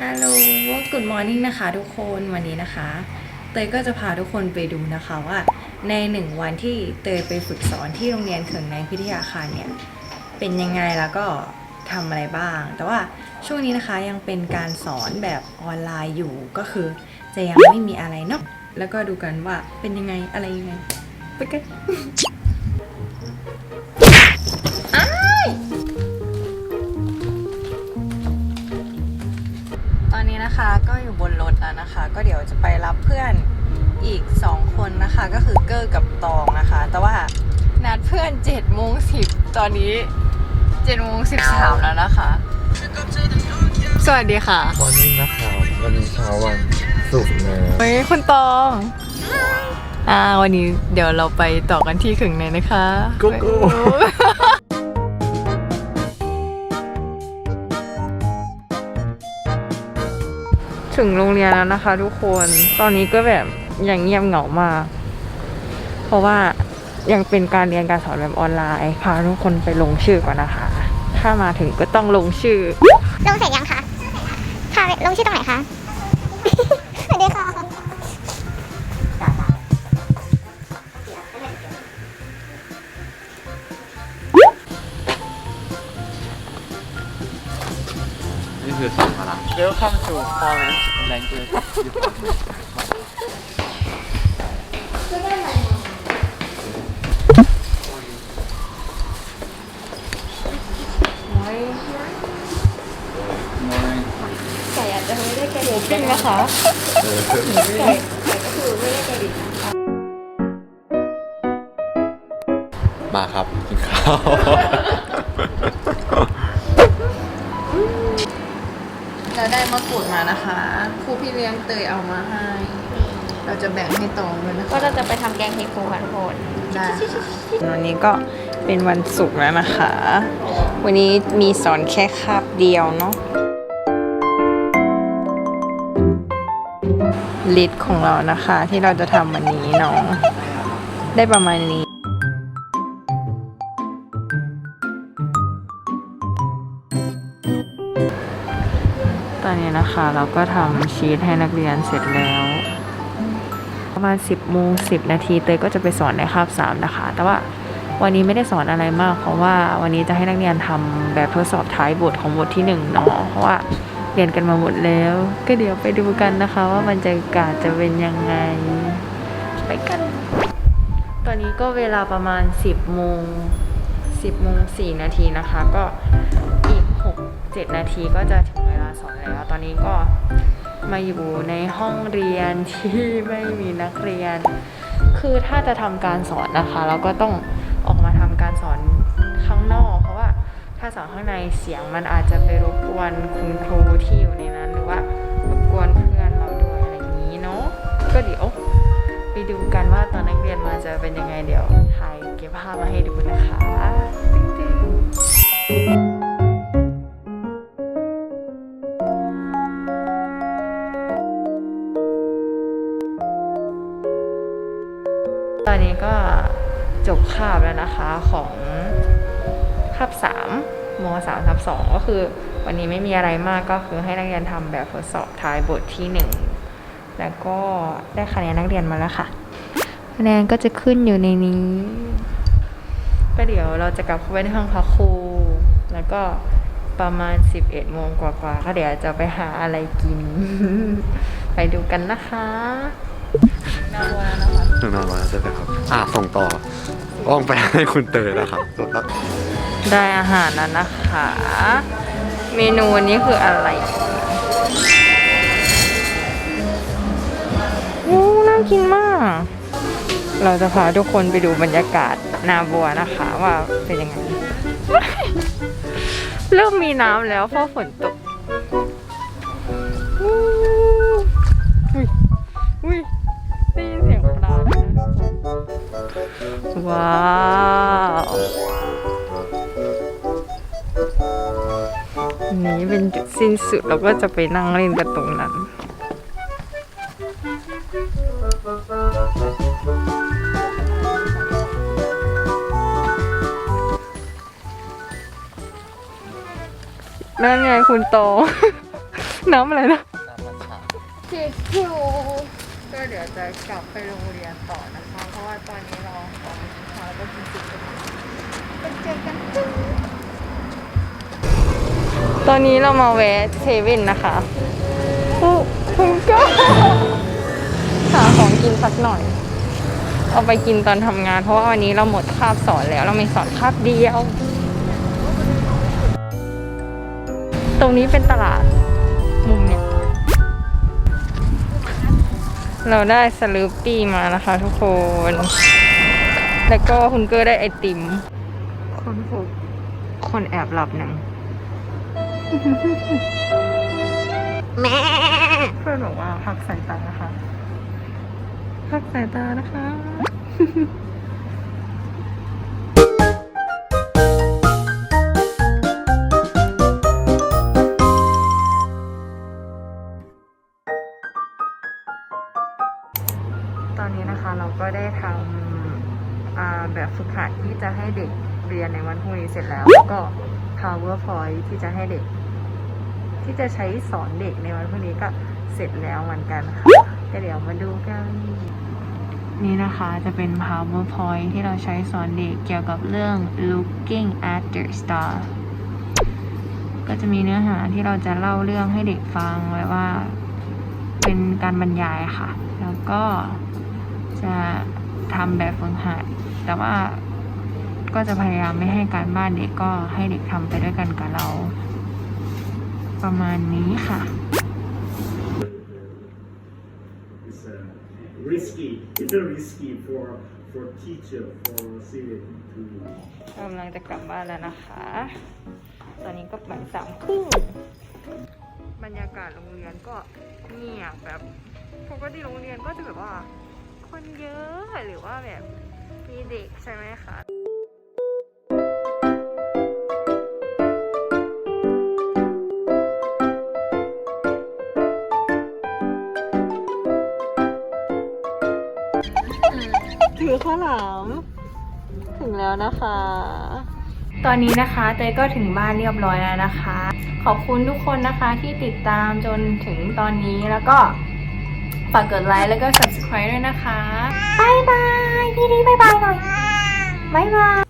ฮัลโหล Good Morning นะคะทุกคนวันนี้นะคะ เตยก็จะพาทุกคนไปดูนะคะว่าในหนึ่งวันที่เตยไปฝึกสอนที่โรงเรียนเขิงในพิทยาคารเนี่ย เป็นยังไงแล้วก็ทำอะไรบ้าง แต่ว่าช่วงนี้นะคะยังเป็นการสอนแบบออนไลน์อยู่ก็คือ จะยังไม่มีอะไรเนาะแล้วก็ดูกันว่าเป็นยังไงอะไรยังไงไปกัน นนี้นะคะก็อยู่บนรถแล้วนะคะ ก็เดี๋ยวจะไปรับเพื่อนอีก 2 คนนะคะ ก็คือเกอร์กับตองนะคะ แต่ว่านัดเพื่อน7โมง10ตอนนี้7โมง13แล้วนะคะ สวัสดีค่ะมอร์นิ่งนะครับวันนี้เช้าวันศุกร์นะเฮ้ยคุณตองอ่าวันนี้เดี๋ยวเราไปต่อกันที่ขึงในนะคะโกูกู ถึงโรงเรียนแล้วนะคะ ทุกคน ตอนนี้ก็แบบยังเงียบเหงามาก เพราะว่ายังเป็นการเรียนการสอนแบบออนไลน์พาทุกคนไปลงชื่อก่อนนะคะ ถ้ามาถึงก็ต้องลงชื่อ ลงเสร็จยังคะค่ะลงชื่อตรงไหนคะสวัสดีค่ะ คือสอนพลัง Welcome to Foreign Language Department ไก่อาจจะไม่ได้กระดิกปิ้งนะคะไก่ไก่ก็คือไม่ได้กระดิกมาครับกินข้าว ได้มะกรูดมานะคะครูพี่เลี้ยงเตยเอามาให้ เราจะแบ่งให้ตองด้วยนะคะ ก็เราจะไปทำแกงเห็ดฟูค่ะทุกคนได้ค่ะวันนี้ก็เป็นวันศุกร์แล้วนะคะ วันนี้มีสอนแค่คาบเดียวเนาะลิสต์ของเรานะคะที่เราจะทำวันนี้เนาะได้ประมาณนี้ เราก็ทำชีทให้นักเรียนเสร็จแล้ว ประมาณ 10โมง10 นาทีเตยก็จะไปสอนในคาบ3นะคะ แต่ว่าวันนี้ไม่ได้สอนอะไรมาก เพราะว่าวันนี้จะให้นักเรียนทำแบบทดสอบท้ายบทของบทที่1เนาะเพราะว่าเรียนกันมาหมดแล้ว ก็เดี๋ยวไปดูกันนะคะ ว่าบรรยากาศจะเป็นยังไง ไปกัน ตอนนี้ก็เวลาประมาณ 10โมง10โมง4นาทีนะคะ ก็อีก 6 7 นาทีก็จะถึงเว สอนแล้ว ตอนนี้ก็มาอยู่ในห้องเรียนที่ไม่มีนักเรียน คือถ้าจะทำการสอนนะคะ เราก็ต้องออกมาทำการสอนข้างนอก เพราะว่าถ้าสอนข้างในเสียงมันอาจจะไปรบกวนคุณครูที่อยู่ในนั้นหรือว่ารบกวนเพื่อนเราด้วยอะไรอย่างนี้เนาะก็เดี๋ยวไปดูกันว่าตอนนักเรียนมาจะเป็นยังไงเดี๋ยวถ่ายเก็บภาพมาให้ดูนะคะตึ้ง ตอนนี้ก็จบคาบแล้วนะคะของคาบ3ม3ทับ2ก็คือ วันนี้ไม่มีอะไรมากก็คือให้นักเรียนทำแบบทดสอบท้ายบทที่1แล้วก็ได้คะแนนนักเรียนมาแล้วค่ะ คะแนนก็จะขึ้นอยู่ในนี้ ก็เดี๋ยวเราจะกลับเข้าไปในห้องพักครูแล้วก็ประมาณ 11โมงกว่าๆก็เดี๋ยวจะไปหาอะไรกิน ไปดูกันนะคะ หนึ่งนอนมาใช่ไหมครับ อะส่งต่ออ้องไปให้คุณเตยนะครับแล้วได้อาหารแล้วนะคะ เมนูวันนี้คืออะไรโอ้น่ากินมาก เราจะพาทุกคนไปดูบรรยากาศนาบัวนะคะว่าเป็นยังไง เริ่มมีน้ำแล้วเพราะฝนตก ว้าวนี้เป็นจุดสิ้นสุดเราก็จะไปนั่งเล่นกันตรงนั้น นั่นไงคุณโต น้ำอะไรนะ น้ำมันฉาทิชชู่ ก็เดี๋ยวจะกลับไปโรงเรียนต่อนะคะ เพราะว่าตอนนี้เราของเช้าก็กินสิบกันไปเจอกันจ้าตอนนี้เรามาแวะเซเว่นนะคะปุ๊คุณก็หาของกินสักหน่อย เอาไปกินตอนทำงาน เพราะว่าวันนี้เราหมดคาบสอนแล้ว เรามีสอนคาบเดียว ตรงนี้เป็นตลาด เราได้สลูปปี้มานะคะทุกคน แล้วก็คุณเกอร์ได้ไอติม คนพบคนแอบหลับหนังแม่เพื่อนบอกว่าพักสายตานะคะ พักสายตานะคะ ตอนนี้นะคะเราก็ได้ทำแบบฝึกหัดที่จะให้เด็กเรียนในวันพรุ่งนี้เสร็จแล้วแล้วก็ powerpoint ที่จะให้เด็ก ที่จะใช้สอนเด็กในวันพรุ่งนี้ก็เสร็จแล้วเหมือนกันค่ะก็เดี๋ยวมาดูกันนี่นะคะจะเป็น powerpoint ที่เราใช้สอนเด็กเกี่ยวกับเรื่อง looking at the star ก็จะมีเนื้อหาที่เราจะเล่าเรื่องให้เด็กฟังไว้ว่า เป็นการบรรยายค่ะ แล้วก็ จะทำแบบฝึกหัด แต่ว่าก็จะพยายามไม่ให้การบ้านเด็กก็ให้เด็กทำไปด้วยกันกับเรา ประมาณนี้ค่ะ It's uh, risky. It's very risky for for teacher for student to กำลังจะกลับบ้านแล้วนะคะ ตอนนี้ก็บ่ายสามครึ่งบรรยากาศโรงเรียนก็เงียบแบบปกติโรงเรียนก็จะแบบว่า คนเยอะหรือว่าแบบมีเด็กใช่ไหมคะถือข้าวหลามถึงแล้วนะคะ ตอนนี้นะคะเตยก็ถึงบ้านเรียบร้อยแล้วนะคะ ขอบคุณทุกคนนะคะที่ติดตามจนถึงตอนนี้แล้วก็ ฝากกดไลค์แล้วก็ subscribe ด้วยนะคะ บายบาย พี่ดีบายบายหน่อยบายบาย